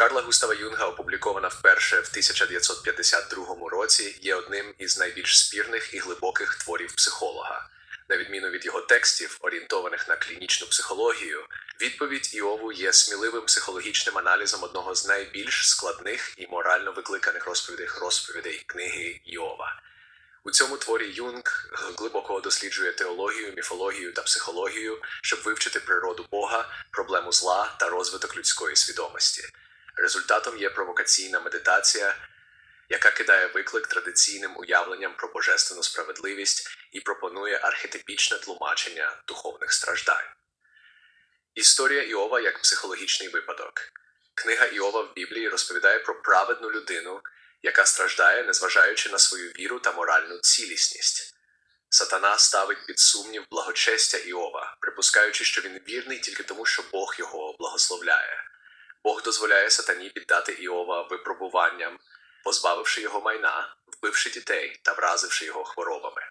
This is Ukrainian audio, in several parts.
Карла Густава Юнга, опублікована вперше в 1952 році, є одним із найбільш спірних і глибоких творів психолога. На відміну від його текстів, орієнтованих на клінічну психологію, відповідь Іову є сміливим психологічним аналізом одного з найбільш складних і морально викликаних розповідей розповідей книги Іова. У цьому творі Юнг глибоко досліджує теологію, міфологію та психологію, щоб вивчити природу Бога, проблему зла та розвиток людської свідомості. Результатом є провокаційна медитація, яка кидає виклик традиційним уявленням про божественну справедливість і пропонує архетипічне тлумачення духовних страждань. Історія Іова як психологічний випадок. Книга Іова в Біблії розповідає про праведну людину, яка страждає, незважаючи на свою віру та моральну цілісність. Сатана ставить під сумнів благочестя Іова, припускаючи, що він вірний тільки тому, що Бог його благословляє. Бог дозволяє сатані піддати Іова випробуванням, позбавивши його майна, вбивши дітей та вразивши його хворобами.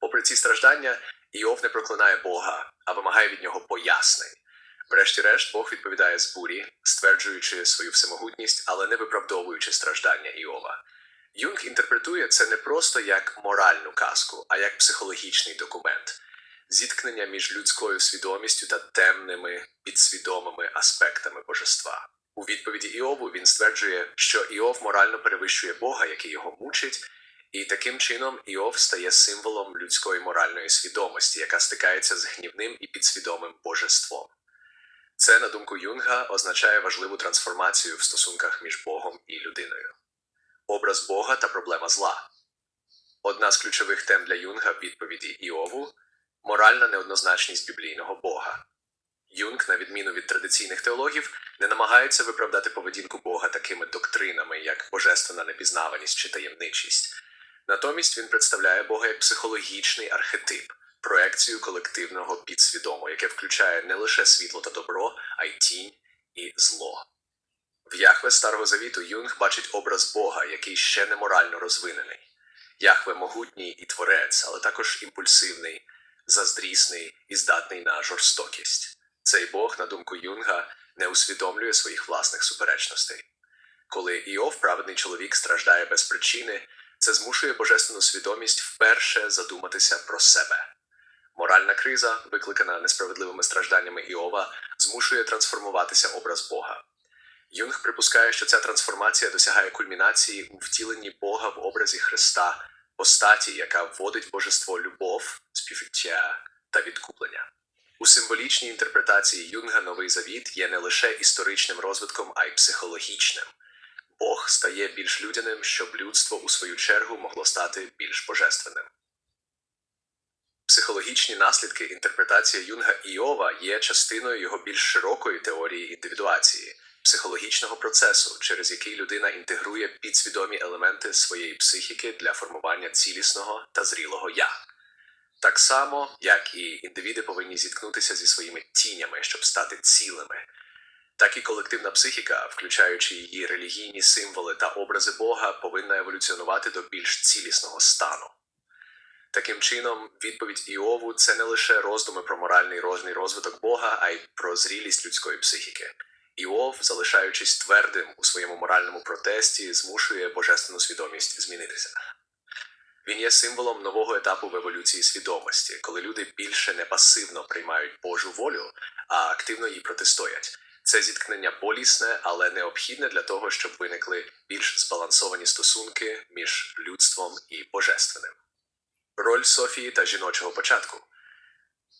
Попри ці страждання, Іов не проклинає Бога, а вимагає від нього пояснень. Врешті-решт, Бог відповідає з бурі, стверджуючи свою всемогутність, але не виправдовуючи страждання Іова. Юнг інтерпретує це не просто як моральну казку, а як психологічний документ зіткнення між людською свідомістю та темними підсвідомими аспектами божества. У відповіді Іову він стверджує, що Іов морально перевищує Бога, який його мучить, і таким чином Іов стає символом людської моральної свідомості, яка стикається з гнівним і підсвідомим божеством. Це, на думку Юнга, означає важливу трансформацію в стосунках між Богом і людиною. Образ Бога та проблема зла. Одна з ключових тем для Юнга в відповіді Іову моральна неоднозначність біблійного Бога. Юнг, на відміну від традиційних теологів, не намагається виправдати поведінку Бога такими доктринами, як божественна непізнаваність чи таємничість. Натомість він представляє Бога як психологічний архетип, проекцію колективного підсвідомо, яке включає не лише світло та добро, а й тінь і зло. В Яхве Старого Завіту Юнг бачить образ Бога, який ще не морально розвинений. Яхве могутній і творець, але також імпульсивний, заздрісний і здатний на жорстокість. Цей Бог, на думку Юнга, не усвідомлює своїх власних суперечностей. Коли Іов, праведний чоловік, страждає без причини, це змушує божественну свідомість вперше задуматися про себе. Моральна криза, викликана несправедливими стражданнями Іова, змушує трансформуватися образ Бога. Юнг припускає, що ця трансформація досягає кульмінації у втіленні Бога в образі Христа, постаті, яка вводить божество любов, співчуття та відкуплення. У символічній інтерпретації Юнга Новий Завіт є не лише історичним розвитком, а й психологічним. Бог стає більш людяним, щоб людство у свою чергу могло стати більш божественним. Психологічні наслідки інтерпретації Юнга Іова є частиною його більш широкої теорії індивідуації, психологічного процесу, через який людина інтегрує підсвідомі елементи своєї психіки для формування цілісного та зрілого я. Так само, як і індивіди повинні зіткнутися зі своїми тінями, щоб стати цілими, так і колективна психіка, включаючи її релігійні символи та образи Бога, повинна еволюціонувати до більш цілісного стану. Таким чином, відповідь Іову це не лише роздуми про моральний розний розвиток Бога, а й про зрілість людської психіки. Іов, залишаючись твердим у своєму моральному протесті, змушує божественну свідомість змінитися. Він є символом нового етапу в еволюції свідомості, коли люди більше не пасивно приймають Божу волю, а активно їй протистоять. Це зіткнення болісне, але необхідне для того, щоб виникли більш збалансовані стосунки між людством і божественним. Роль Софії та жіночого початку.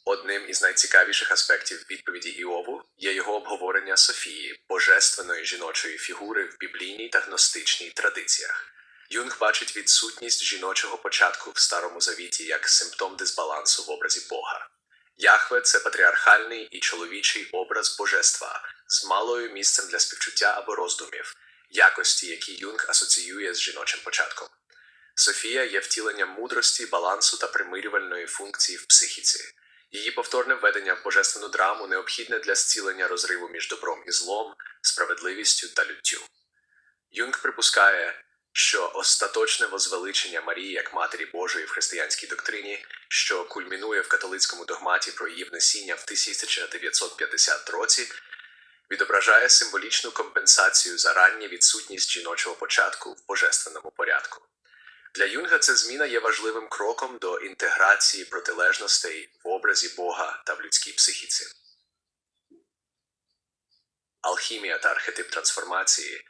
Одним із найцікавіших аспектів відповіді Іову є його обговорення Софії, божественної жіночої фігури в біблійній та гностичній традиціях. Юнг бачить відсутність жіночого початку в Старому Завіті як симптом дисбалансу в образі Бога. Яхве це патріархальний і чоловічий образ божества з малою місцем для співчуття або роздумів, якості, які Юнг асоціює з жіночим початком. Софія є втіленням мудрості, балансу та примирювальної функції в психіці. Її повторне введення в божественну драму необхідне для зцілення розриву між добром і злом, справедливістю та люттю. Юнг припускає, що остаточне возвеличення Марії як Матері Божої в християнській доктрині, що кульмінує в католицькому догматі про її внесіння в 1950 році, відображає символічну компенсацію за ранню відсутність жіночого початку в божественному порядку. Для Юнга ця зміна є важливим кроком до інтеграції протилежностей в образі Бога та в людській психіці. Алхімія та архетип трансформації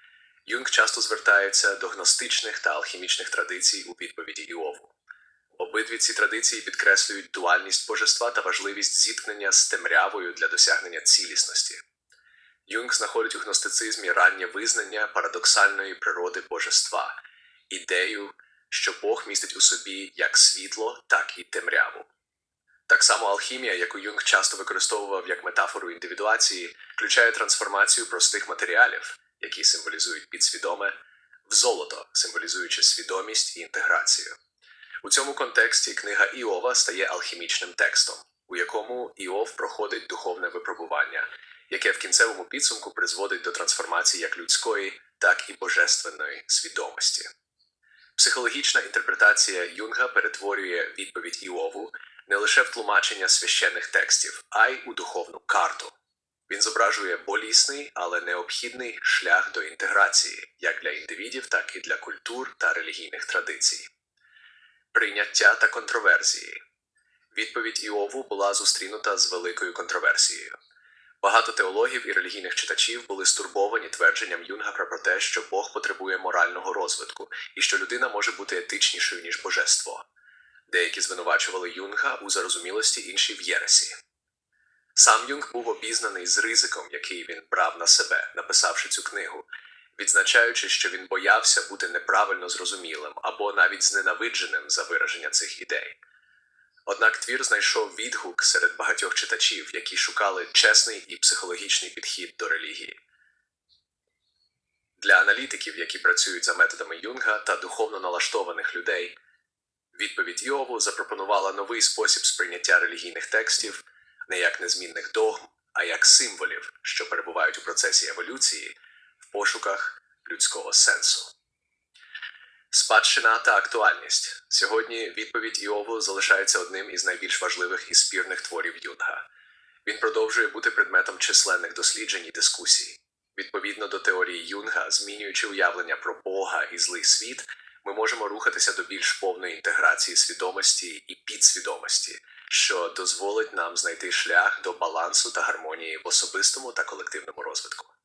Юнг часто звертається до гностичних та алхімічних традицій у відповіді Іову. Обидві ці традиції підкреслюють дуальність божества та важливість зіткнення з темрявою для досягнення цілісності. Юнг знаходить у гностицизмі раннє визнання парадоксальної природи божества, ідею, що Бог містить у собі як світло, так і темряву. Так само алхімія, яку Юнг часто використовував як метафору індивідуації, включає трансформацію простих матеріалів, які символізують підсвідоме, в золото, символізуючи свідомість і інтеграцію. У цьому контексті книга Іова стає алхімічним текстом, у якому Іов проходить духовне випробування, яке в кінцевому підсумку призводить до трансформації як людської, так і божественної свідомості. Психологічна інтерпретація Юнга перетворює відповідь Іову не лише в тлумачення священних текстів, а й у духовну карту. Він зображує болісний, але необхідний шлях до інтеграції як для індивідів, так і для культур та релігійних традицій. Прийняття та контроверсії. Відповідь Іову була зустрінута з великою контроверсією. Багато теологів і релігійних читачів були стурбовані твердженням Юнга про те, що Бог потребує морального розвитку і що людина може бути етичнішою, ніж божество. Деякі звинувачували Юнга у зарозумілості, інші в Єресі. Сам Юнг був обізнаний з ризиком, який він брав на себе, написавши цю книгу, відзначаючи, що він боявся бути неправильно зрозумілим або навіть зненавидженим за вираження цих ідей. Однак твір знайшов відгук серед багатьох читачів, які шукали чесний і психологічний підхід до релігії. Для аналітиків, які працюють за методами Юнга та духовно налаштованих людей, відповідь Іову запропонувала новий спосіб сприйняття релігійних текстів не як незмінних догм, а як символів, що перебувають у процесі еволюції в пошуках людського сенсу. Спадщина та актуальність. Сьогодні відповідь Іову залишається одним із найбільш важливих і спірних творів Юнга. Він продовжує бути предметом численних досліджень і дискусій. Відповідно до теорії Юнга, змінюючи уявлення про Бога і злий світ, ми можемо рухатися до більш повної інтеграції свідомості і підсвідомості, що дозволить нам знайти шлях до балансу та гармонії в особистому та колективному розвитку.